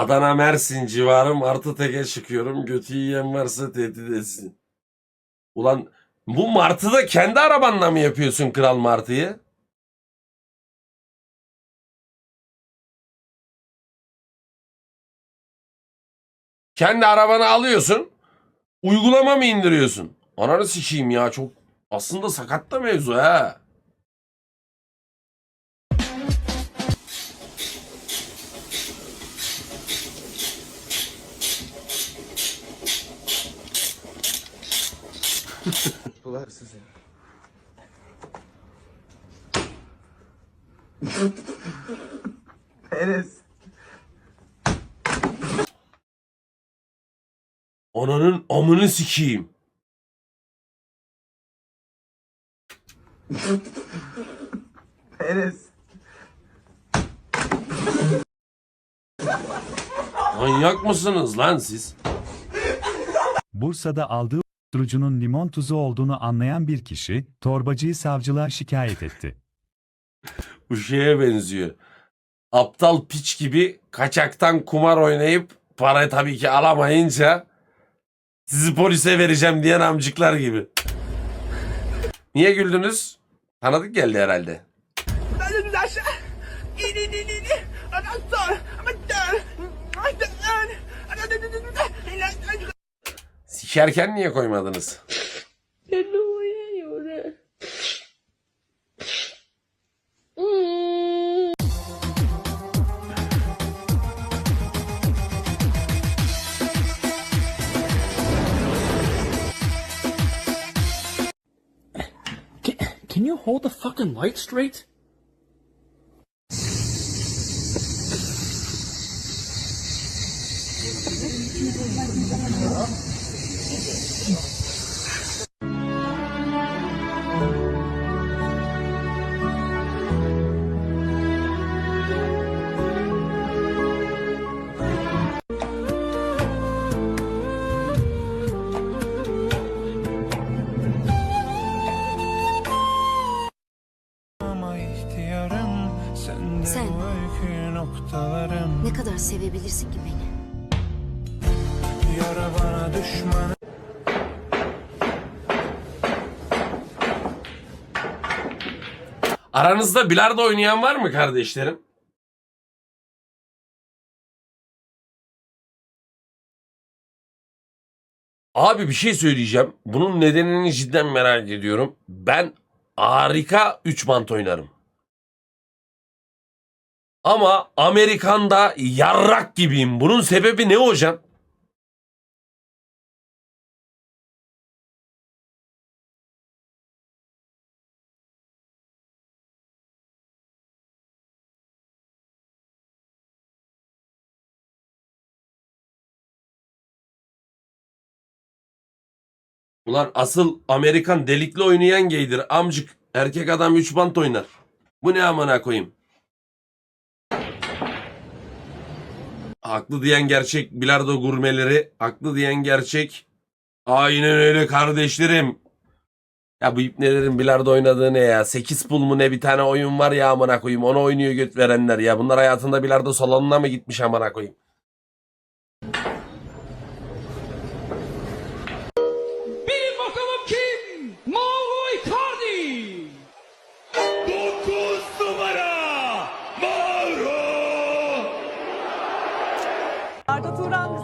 Adana Mersin civarım artı teke çıkıyorum. Götü yiyen varsa tehdit etsin. Ulan bu martı kendi arabanla mı yapıyorsun kral martıyı? Kendi arabanı alıyorsun. Uygulama mı indiriyorsun? Ananı sikeyim ya çok aslında sakat da mevzu ha. Bular sizi. Enes. Ananın amını sikeyim. Enes. Manyak mısınız lan siz? Bursa'da aldığı uyuşturucunun limon tuzu olduğunu anlayan bir kişi, torbacıyı savcılığa şikayet etti. Bu şeye benziyor. Aptal piç gibi kaçaktan kumar oynayıp para tabii ki alamayınca sizi polise vereceğim diyen amcıklar gibi. Niye güldünüz? Tanıdık geldi herhalde. Sikerken niye koymadınız? Can, can you hold the fucking light straight? Sevebilirsin ki beni? Yara bana düşman Aranızda bilardo oynayan var mı kardeşlerim? Abi bir şey söyleyeceğim. Bunun nedenini cidden merak ediyorum. Ben harika 3 bant oynarım. Ama Amerikan'da yarrak gibiyim. Bunun sebebi ne hocam? Ulan asıl Amerikan delikli oynayan gaydir amcık. Erkek adam 3 bant oynar. Bu ne amına koyayım? Haklı diyen gerçek bilardo gurmeleri. Haklı diyen gerçek. Aynen öyle kardeşlerim. Ya bu ipnelerin bilardo oynadığı ne ya? 8 pul mu ne bir tane oyun var ya amına koyayım. Onu oynuyor göt verenler ya. Bunlar hayatında bilardo salonuna mı gitmiş amına koyayım?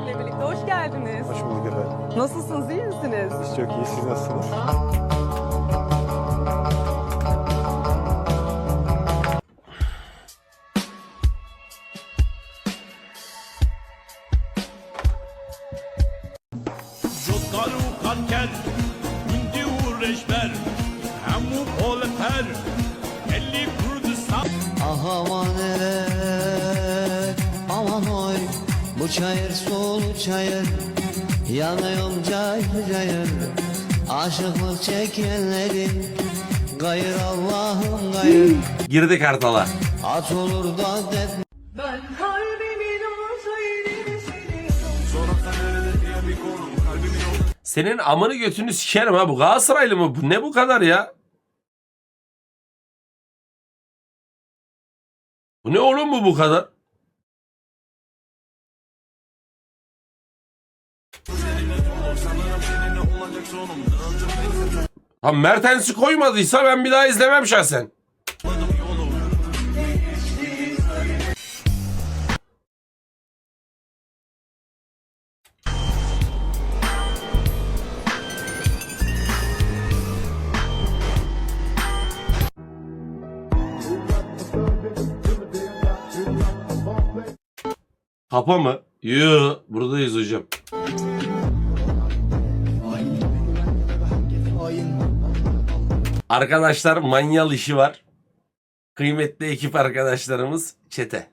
Bizimle birlikte. Hoş geldiniz. Hoş bulduk efendim. Nasılsınız, iyi misiniz? Biz çok iyi. Siz nasılsınız? Çayır sulu çayır Yanıyorum cayır cayır Aşıklık çekenlerin Gayır Allah'ım gayır Girdi kartala. At olur da def Ben kalbimin Senin amını götünü sikerim ha bu Galatasaraylı mı? Bu ne bu kadar ya? Bu ne oğlum bu bu kadar? Ha Mertens'i koymadıysa ben bir daha izlemem şahsen. Kapa mı? Yoo buradayız hocam. Arkadaşlar manyal işi var. Kıymetli ekip arkadaşlarımız çete.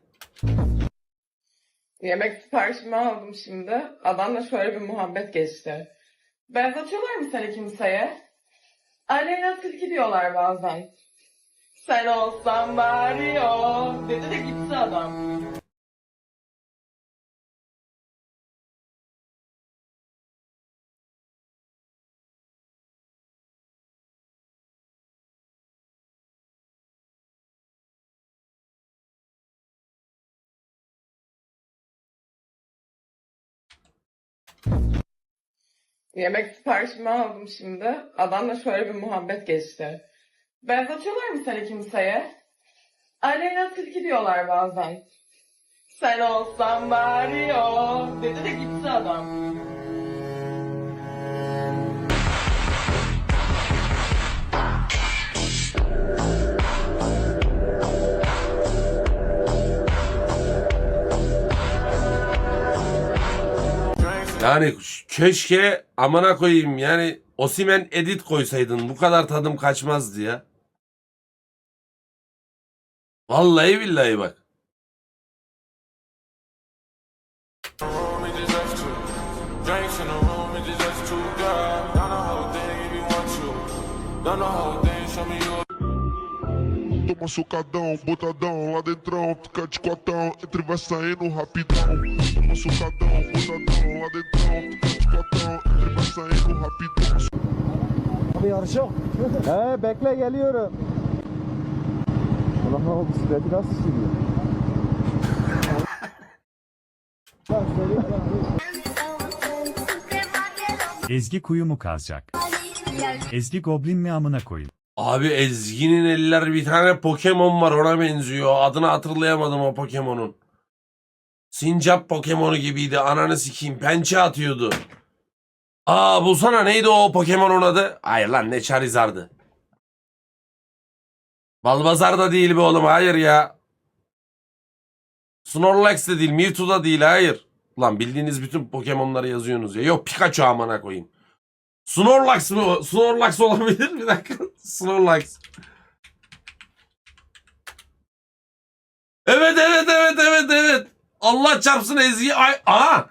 Yemek siparişimi aldım şimdi. Adamla şöyle bir muhabbet geçti. Benzetiyorlar mı seni kimseye? Aleyna tilki diyorlar bazen. Sen olsan bari o. Dedi de gitti adam. Yemek siparişimi aldım şimdi. Adamla şöyle bir muhabbet geçti. Benzetiyorlar mı seni kimseye? Aleyna tilki diyorlar bazen. Sen olsan bari o. Dedi de gitti adam. Yani keşke amına koyayım yani Osimen edit koysaydın bu kadar tadım kaçmazdı ya. Vallahi billahi bak. tô machucadão, botadão, lá dentrão, fica de cotão, entre vai saindo rapidão. Tô machucadão, botadão, lá dentrão, fica de cotão, entre vai saindo rapidão. Abi yarışıyor. He bekle geliyorum. Ulan ne bisikleti nasıl sürüyor? Ezgi kuyu mu kazacak? Ezgi goblin mi amına? Abi Ezgi'nin eller bir tane Pokemon var ona benziyor. Adını hatırlayamadım o Pokemon'un. Sincap Pokemonu gibiydi. Ananı sikeyim. Pençe atıyordu. Aa bulsana neydi o Pokemon'un adı? Hayır lan ne Charizard'ı. Balbazar da değil be oğlum hayır ya. Snorlax de değil Mewtwo da değil hayır. Lan bildiğiniz bütün Pokemon'ları yazıyorsunuz ya. Yok Pikachu amına koyayım. Snorlax mı? Snorlax olabilir bir dakika. Snorlax. Evet evet evet evet evet. Allah çarpsın Ezgi. Ay, aha.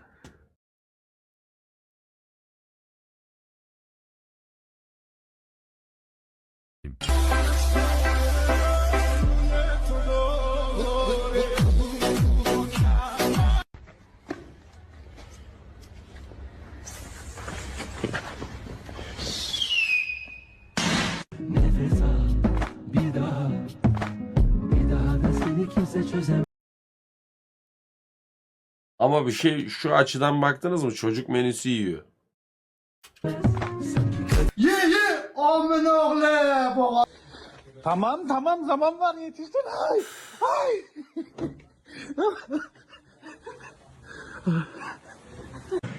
Ama bir şey şu açıdan baktınız mı? Çocuk menüsü yiyor. Tamam tamam zaman var yetiştin. Ay ay.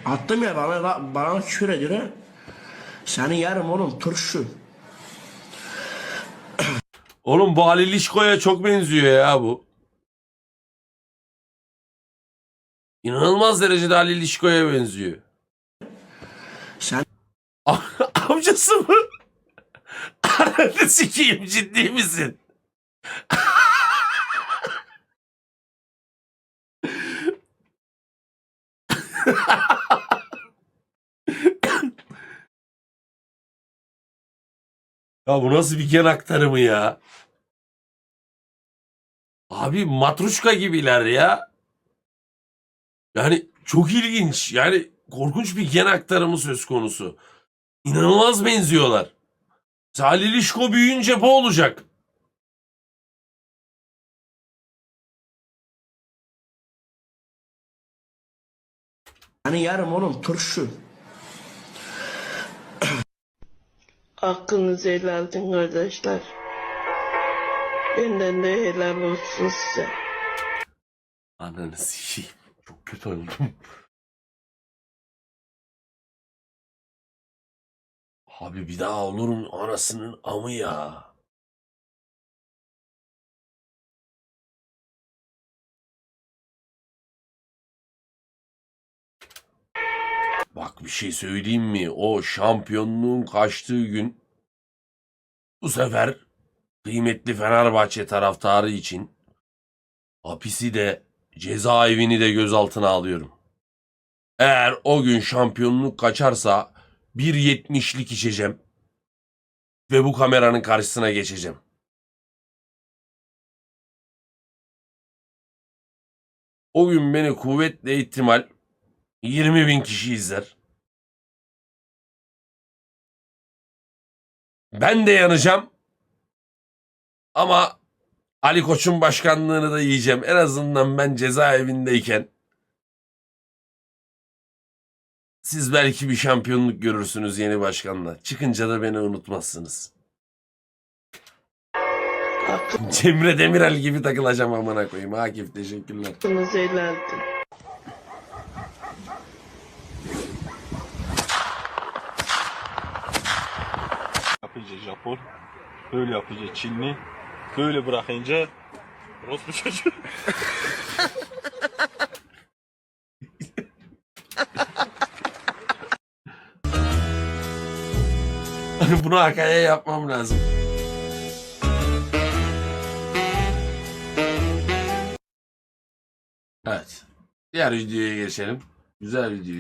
Attım ya bana, bana küfür ediyor ha. Seni yerim oğlum turşu. Oğlum bu Halil İşko'ya çok benziyor ya bu. İnanılmaz derecede Halil İşko'ya benziyor. Sen Amcası mı? Ananı sikeyim ciddi misin? ya bu nasıl bir gen aktarımı ya? Abi matruşka gibiler ya. Yani çok ilginç. Yani korkunç bir gen aktarımı söz konusu. İnanılmaz benziyorlar. Halil İşko büyüyünce bu olacak. seni yerim oğlum turşu. Hakkınızı helal edin kardeşler. Benden de helal olsun size. Ananı sikeyim. Çok kötü oldum. Abi bir daha olur mu anasının amı ya. Bak bir şey söyleyeyim mi? O şampiyonluğun kaçtığı gün bu sefer kıymetli Fenerbahçe taraftarı için hapisi de cezaevini de gözaltına alıyorum. Eğer o gün şampiyonluk kaçarsa 1.70'lik içeceğim ve bu kameranın karşısına geçeceğim. O gün beni kuvvetle ihtimal 20 bin kişi izler. Ben de yanacağım. Ama Ali Koç'un başkanlığını da yiyeceğim. En azından ben cezaevindeyken siz belki bir şampiyonluk görürsünüz yeni başkanla. Çıkınca da beni unutmazsınız. Cemre Demirel gibi takılacağım amına koyayım. Akif teşekkürler. Helal edin. Yapınca Japon, böyle yapınca Çinli, böyle bırakınca Rospu çocuğu. Bunu Akay'a yapmam lazım. Evet. Diğer videoya geçelim. Güzel video.